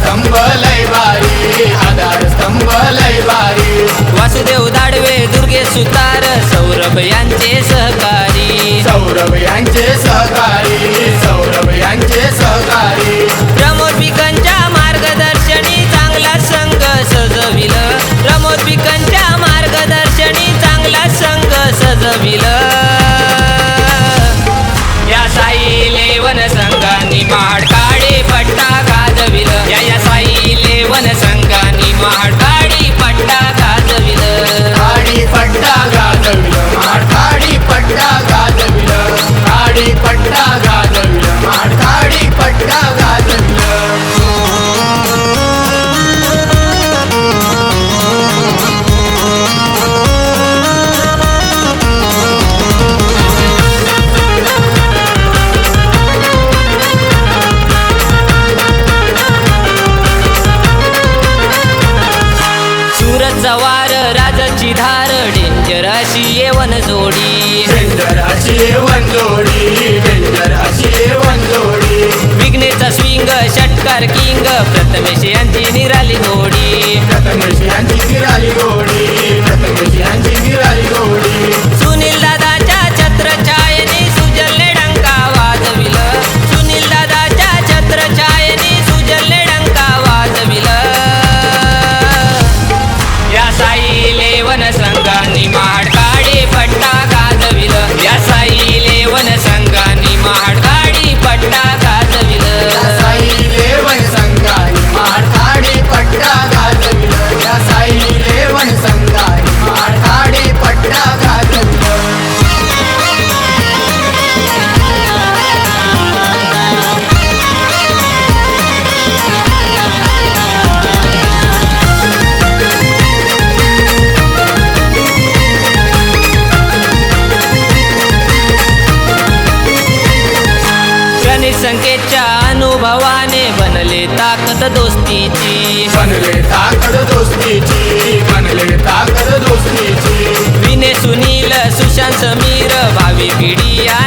स्तंभ लय भारी आधार स्तंभ लय भारी वासुदेव दाडवे दुर्गे सुतार सौरभ यांचे सहकारी. सौरभ यांचे सहकारी सौरभ यांचे सहकारी. प्रमोद पिकांच्या मार्गदर्शनी चांगला संघ सजविल. प्रमोद पिकांच्या मार्गदर्शनी चांगला संघ सजविल. या साई लेवन संघानी महाड सुरतचा वार राजाची धार डेंजर अशी येवन जोडी. डेंजराची वंजोडी डेंजराची वंजोडी विघ्नेचा स्विंग षटकार किंग प्रथमेश यांची संकेतच्या अनुभवाने बनले ताकद दोस्तीची. बनले ताकद दोस्तीची बनले ताकद दोस्तीची. विने सुनील सुशांत समीर भावी पिढी या